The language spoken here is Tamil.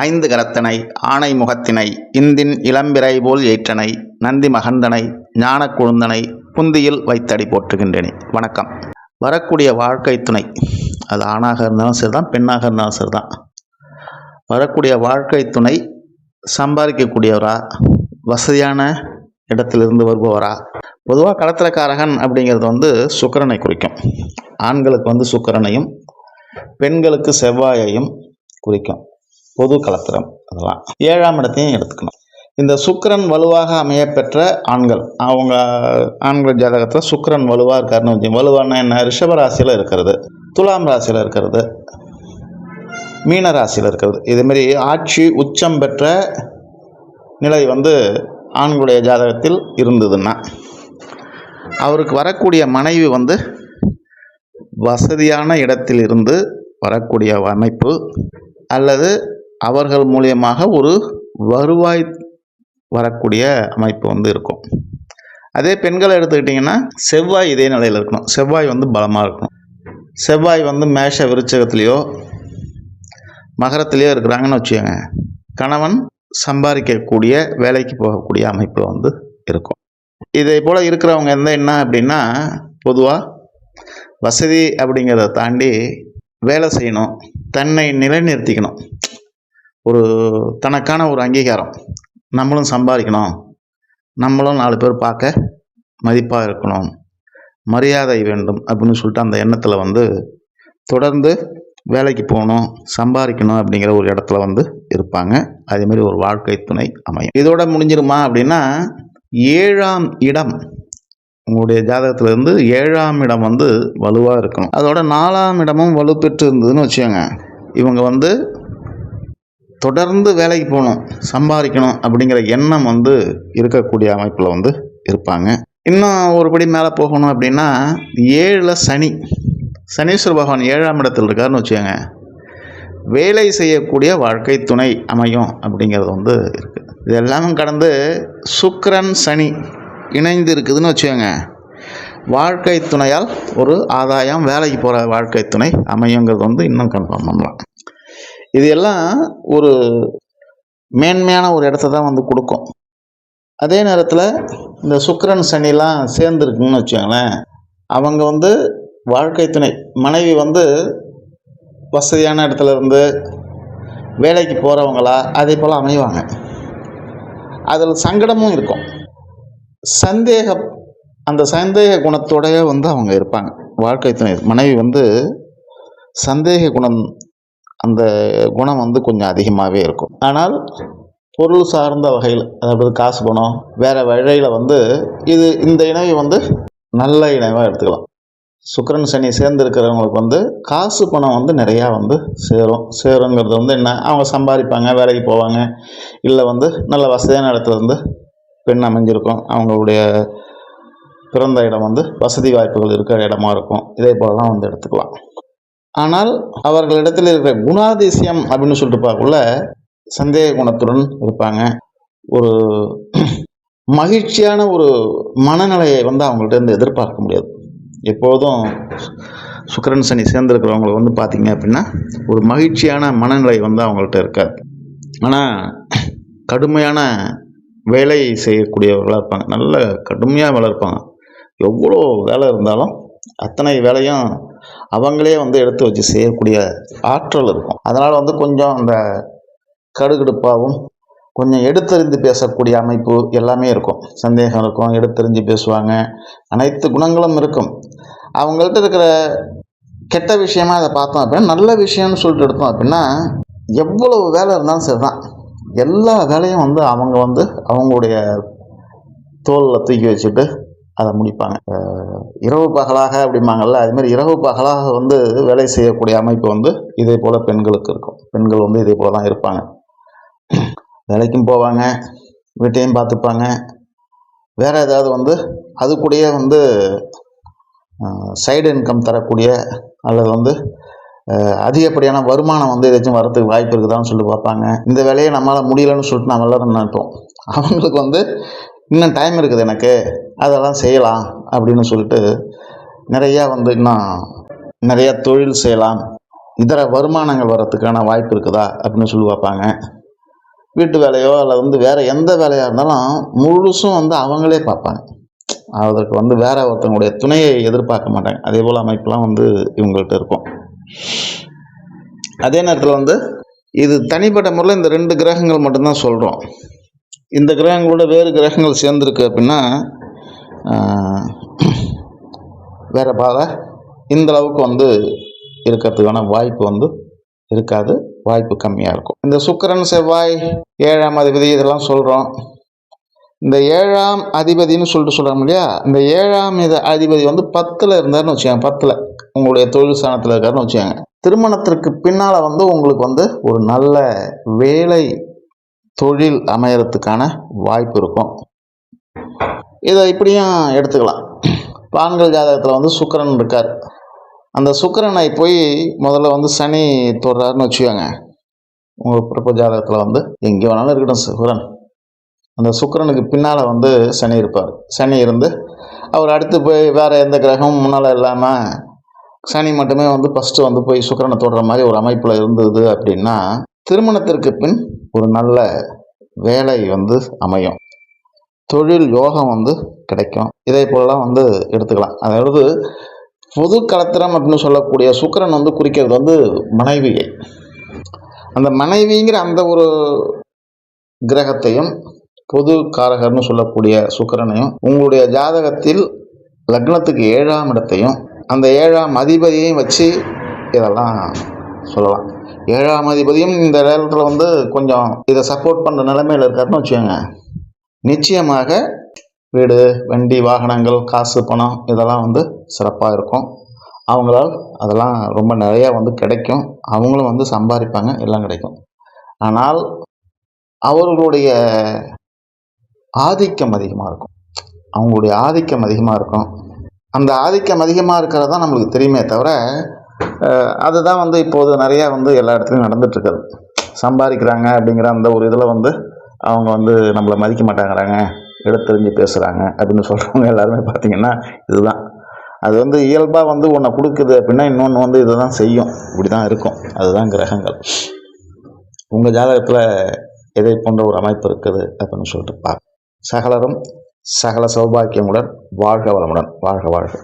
ஐந்து கரத்தனை ஆணை முகத்தினை இந்தின் இளம்பிறை போல் ஏற்றனை நந்தி மகந்தனை ஞான குழுந்தனை புந்தியில் வைத்தடி போற்றுகின்றேனே. வணக்கம். வரக்கூடிய வாழ்க்கை துணை. அது ஆணாக இருந்தாலும் சரிதான் பெண்ணாக இருந்தாலும் சரிதான். வரக்கூடிய வாழ்க்கை துணை சம்பாதிக்கக்கூடியவரா வசதியான இடத்திலிருந்து வருபவரா? பொதுவாக கடத்திரக்காரகன் அப்படிங்கிறது வந்து சுக்கரனை குறிக்கும். ஆண்களுக்கு வந்து சுக்கரனையும் பெண்களுக்கு செவ்வாயையும் குறிக்கும். பொது கலத்திரம் அதெல்லாம். ஏழாம் இடத்தையும் எடுத்துக்கணும். இந்த சுக்கரன் வலுவாக அமைய பெற்ற ஆண்கள் அவங்க ஆண்கள் ஜாதகத்தில் சுக்கரன் வலுவாக இருக்காருன்னு வச்சு வலுவானா என்ன? ரிஷபராசியில் இருக்கிறது துலாம் ராசியில் இருக்கிறது மீன ராசியில் இருக்கிறது. இதுமாரி ஆட்சி உச்சம் பெற்ற நிலை வந்து ஆண்களுடைய ஜாதகத்தில் இருந்ததுன்னா அவருக்கு வரக்கூடிய மனைவி வந்து வசதியான இடத்தில் இருந்து வரக்கூடிய அமைப்பு அல்லது அவர்கள் மூலியமாக ஒரு வருவாய் வரக்கூடிய அமைப்பு வந்து இருக்கும். அதே பெண்களை எடுத்துக்கிட்டிங்கன்னா செவ்வாய் இதே நிலையில் இருக்கணும். செவ்வாய் வந்து பலமாக இருக்கணும். செவ்வாய் வந்து மேஷ விருச்சகத்துலேயோ மகரத்துலேயோ இருக்கிறாங்கன்னு வச்சுக்கோங்க. கணவன் சம்பாதிக்கக்கூடிய வேலைக்கு போகக்கூடிய அமைப்பு வந்து இருக்கும். இதே போல் இருக்கிறவங்க எந்த என்ன அப்படின்னா பொதுவாக வசதி அப்படிங்கிறத தாண்டி வேலை செய்யணும். தன்னை நிலைநிறுத்திக்கணும். ஒரு தனக்கான ஒரு அங்கீகாரம். நம்மளும் சம்பாதிக்கணும். நம்மளும் நாலு பேர் பார்க்க மதிப்பாக இருக்கணும். மரியாதை வேண்டும் அப்படின்னு சொல்லிட்டு அந்த எண்ணத்தில் வந்து தொடர்ந்து வேலைக்கு போகணும் சம்பாதிக்கணும் அப்படிங்கிற ஒரு இடத்துல வந்து இருப்பாங்க. அதேமாரி ஒரு வாழ்க்கை துணை அமையும். இதோட முடிஞ்சிருமா அப்படின்னா ஏழாம் இடம் உங்களுடைய ஜாதகத்திலேருந்து ஏழாம் இடம் வந்து வலுவாக இருக்கணும். அதோட நாலாம் இடமும் வலுப்பெற்று இருந்ததுன்னு வச்சுக்கோங்க. இவங்க வந்து தொடர்ந்து வேலைக்கு போகணும் சம்பாதிக்கணும் அப்படிங்கிற எண்ணம் வந்து இருக்கக்கூடிய அமைப்பில் வந்து இருப்பாங்க. இன்னும் ஒருபடி மேலே போகணும் அப்படின்னா ஏழில் சனி. சனீஸ்வர பகவான் ஏழாம் இடத்தில் இருக்காருன்னு வச்சுக்கோங்க. வேலை செய்யக்கூடிய வாழ்க்கை துணை அமையும் அப்படிங்கிறது வந்து இருக்குது இது எல்லாமே கடந்து சுக்கரன் சனி இணைந்து இருக்குதுன்னு வச்சுக்கோங்க. வாழ்க்கை துணையால் ஒரு ஆதாயம் வேலைக்கு போகிற வாழ்க்கை துணை அமையுங்கிறது வந்து இன்னும் கன்ஃபார்ம் பண்ணலாம். இது எல்லாம் ஒரு மேன்மையான ஒரு இடத்த தான் வந்து கொடுக்கும். அதே நேரத்தில் இந்த சுக்கரன் சனிலாம் சேர்ந்துருக்குன்னு வச்சுக்கோங்களேன் அவங்க வந்து வாழ்க்கை துணை. மனைவி வந்து வசதியான இடத்துல இருந்து வேலைக்கு போகிறவங்களா அதே போல் அமைவாங்க. அதில் சங்கடமும் இருக்கும். சந்தேகம் அந்த சந்தேக குணத்தோடயே வந்து அவங்க இருப்பாங்க. வாழ்க்கை துணை. மனைவி வந்து சந்தேக குணம் அந்த குணம் வந்து கொஞ்சம் அதிகமாகவே இருக்கும். ஆனால் பொருள் சார்ந்த வகையில் அதாவது காசு பணம் வேறு வழியில் வந்து இது இந்த இணைவை வந்து நல்ல இணைவாக எடுத்துக்கலாம். சுக்கிரன் சனி சேர்ந்துருக்கிறவங்களுக்கு வந்து காசு பணம் வந்து நிறையா வந்து சேரும். சேருங்கிறது வந்து என்ன? அவங்க சம்பாதிப்பாங்க வேலைக்கு போவாங்க இல்லை வந்து நல்ல வசதியான இடத்துல வந்து பெண் அமைஞ்சிருக்கும். அவங்களுடைய பிறந்த இடம் வந்து வசதி வாய்ப்புகள் இருக்கிற இடமா இருக்கும். இதே போலலாம் வந்து எடுத்துக்கலாம். ஆனால் அவர்களிடத்தில் இருக்கிற குணாதிசயம் அப்படின்னு சொல்லிட்டு பார்க்கக்குள்ள சந்தேக குணத்துடன் இருப்பாங்க. ஒரு மகிழ்ச்சியான ஒரு மனநிலையை வந்து அவங்கள்ட்ட இருந்து எதிர்பார்க்க முடியாது. எப்போதும் சுக்கிரன் சனி சேர்ந்துருக்கிறவங்களை வந்து பார்த்தீங்க அப்படின்னா ஒரு மகிழ்ச்சியான மனநிலை வந்து அவங்கள்ட்ட இருக்காது. ஆனால் கடுமையான வேலை செய்யக்கூடியவர்களாக இருப்பாங்க. நல்ல கடுமையாக வேலை இருப்பாங்க. எவ்வளோ வேலை இருந்தாலும் அத்தனை வேலையும் அவங்களே வந்து எடுத்து வச்சு செய்யக்கூடிய ஆற்றல் இருக்கும். அதனால் வந்து கொஞ்சம் அந்த கடுகடுப்பாகவும் கொஞ்சம் எடுத்தறிந்து பேசக்கூடிய அமைப்பு எல்லாமே இருக்கும். சந்தேகம் இருக்கும் எடுத்தறிஞ்சு பேசுவாங்க. அனைத்து குணங்களும் இருக்கும். அவங்கள்ட்ட இருக்கிற கெட்ட விஷயமா அதை பார்த்தோம் அப்படின்னா நல்ல விஷயம்னு சொல்லிட்டு எடுத்தோம் அப்படின்னா எவ்வளவு வேலை இருந்தாலும் சரிதான். எல்லா வேலையும் வந்து அவங்க வந்து அவங்களுடைய தோலில் தூக்கி வச்சுட்டு அதை முடிப்பாங்க. இரவு பகலாக அப்படிம்பாங்கல்ல அது மாதிரி இரவு பகலாக வந்து வேலை செய்யக்கூடிய அமைப்பு வந்து இதே போல் பெண்களுக்கு இருக்கும். பெண்கள் வந்து இதே போல் தான் இருப்பாங்க. வேலைக்கும் போவாங்க வீட்டையும் பார்த்துப்பாங்க. வேறு ஏதாவது வந்து அது கூடயே வந்து சைடு இன்கம் தரக்கூடிய அல்லது வந்து அதிகப்படியான வருமானம் வந்து ஏதாச்சும் வரத்துக்கு வாய்ப்பு இருக்குதான்னு சொல்லிட்டு பார்ப்பாங்க. இந்த வேலையை நம்மளால் முடியலன்னு சொல்லிட்டு நம்ம எல்லோரும் நினைப்போம். அவங்களுக்கு வந்து இன்னும் டைம் இருக்குது எனக்கு. அதெல்லாம் செய்யலாம் அப்படின்னு சொல்லிட்டு நிறையா வந்து இன்னும் நிறையா தொழில் செய்யலாம். இதர வருமானங்கள் வர்றதுக்கான வாய்ப்பு இருக்குதா அப்படின்னு சொல்லி பார்ப்பாங்க. வீட்டு வேலையோ அல்லது வந்து வேறு எந்த வேலையாக இருந்தாலும் முழுசும் வந்து அவங்களே பார்ப்பாங்க. அதற்கு வந்து வேற ஒருத்தவங்களுடைய துணையை எதிர்பார்க்க மாட்டாங்க. அதே போல் அமைப்புலாம் வந்து இவங்கள்ட்ட இருக்கும். அதே நேரத்தில் வந்து இது தனிப்பட்ட முறையில் இந்த ரெண்டு கிரகங்கள் மட்டும்தான் சொல்கிறோம் இந்த கிரகங்களோட வேறு கிரகங்கள் சேர்ந்துருக்கு அப்படின்னா வேறு வேற பாதை இந்த அளவுக்கு வந்து இருக்கிறதுக்கான வாய்ப்பு வந்து இருக்காது. வாய்ப்பு கம்மியாக இருக்கும். இந்த சுக்கரன் செவ்வாய் ஏழாம் அதிபதி இதெல்லாம் சொல்கிறோம் இந்த ஏழாம் அதிபதின்னு சொல்லிட்டு சொல்கிறோம் இல்லையா? இந்த ஏழாம் இது அதிபதி வந்து பத்தில் இருந்தாருன்னு வச்சுக்கோங்க பத்தில். உங்களுடைய தொழில் ஸ்தானத்தில் இருக்காருன்னு வச்சுக்கோங்க. திருமணத்திற்கு பின்னால் வந்து உங்களுக்கு வந்து ஒரு நல்ல வேலை தொழில் அமையறதுக்கான வாய்ப்பு இருக்கும். இதை இப்படியும் எடுத்துக்கலாம். ஆண்கள் ஜாதகத்தில் வந்து சுக்கரன் இருக்கார். அந்த சுக்கரனை போய் முதல்ல வந்து சனி தொடுறாருன்னு வச்சுக்கோங்க. உங்கள் பிறப்பு ஜாதகத்தில் வந்து எங்கே வேணாலும் இருக்கட்டும் சுக்கரன். அந்த சுக்கரனுக்கு பின்னால் வந்து சனி இருப்பார். சனி இருந்து அவர் அடுத்து போய் வேறு எந்த கிரகமும் முன்னால் இல்லாமல் சனி மட்டுமே வந்து ஃபஸ்ட்டு வந்து போய் சுக்கிரனை தொடுற மாதிரி ஒரு அமைப்பில் இருந்தது அப்படின்னா திருமணத்திற்கு பின் ஒரு நல்ல வேலை வந்து அமையும். தொழில் யோகம் வந்து கிடைக்கும். இதே போலலாம் வந்து எடுத்துக்கலாம். அதாவது பொது கலத்திரம் அப்படின்னு சொல்லக்கூடிய சுக்கிரன் வந்து குறிக்கிறது வந்து மனைவியை. அந்த மனைவிங்கிற அந்த ஒரு கிரகத்தையும் பொது காரகர்னு சொல்லக்கூடிய சுக்கரனையும் உங்களுடைய ஜாதகத்தில் லக்னத்துக்கு ஏழாம் இடத்தையும் அந்த ஏழாம் அதிபதியையும் வச்சு இதெல்லாம் சொல்லலாம். ஏழாம் அதிபதியும் இந்த நேரத்தில் வந்து கொஞ்சம் இதை சப்போர்ட் பண்ணுற நிலைமையில் இருக்காருன்னு வச்சுக்கோங்க. நிச்சயமாக வீடு வண்டி வாகனங்கள் காசு பணம் இதெல்லாம் வந்து சிறப்பாக இருக்கும். அவங்களால் அதெல்லாம் ரொம்ப நிறையா வந்து கிடைக்கும். அவங்களும் வந்து சம்பாதிப்பாங்க எல்லாம் கிடைக்கும். ஆனால் அவர்களுடைய ஆதிக்கம் அதிகமாக இருக்கும். அவங்களுடைய ஆதிக்கம் அதிகமாக இருக்கும். அந்த ஆதிக்கம் அதிகமாக இருக்கிறது தான் நம்மளுக்கு தெரியுமே தவிர அதுதான் வந்து இப்போது நிறையா வந்து எல்லா இடத்துலையும் நடந்துட்டுருக்குது. சம்பாதிக்கிறாங்க அப்படிங்கிற அந்த ஒரு இதில் வந்து அவங்க வந்து நம்மளை மதிக்க மாட்டேங்கிறாங்க எடுத்தறிஞ்சு பேசுகிறாங்க அப்படின்னு சொல்கிறவங்க எல்லாருமே பார்த்தீங்கன்னா இதுதான். அது வந்து இயல்பாக வந்து ஒன்றை கொடுக்குது அப்படின்னா இன்னொன்று வந்து இதை தான் செய்யும். இப்படி தான் இருக்கும். அதுதான் கிரகங்கள். உங்கள் ஜாதகத்தில் எதை போன்ற ஒரு அமைப்பு இருக்குது அப்படின்னு சொல்லிட்டு பார்க்க சகலரும் சகல சௌபாக்கியமுடன் வாழ்க வளமுடன். வாழ்க வாழ்க.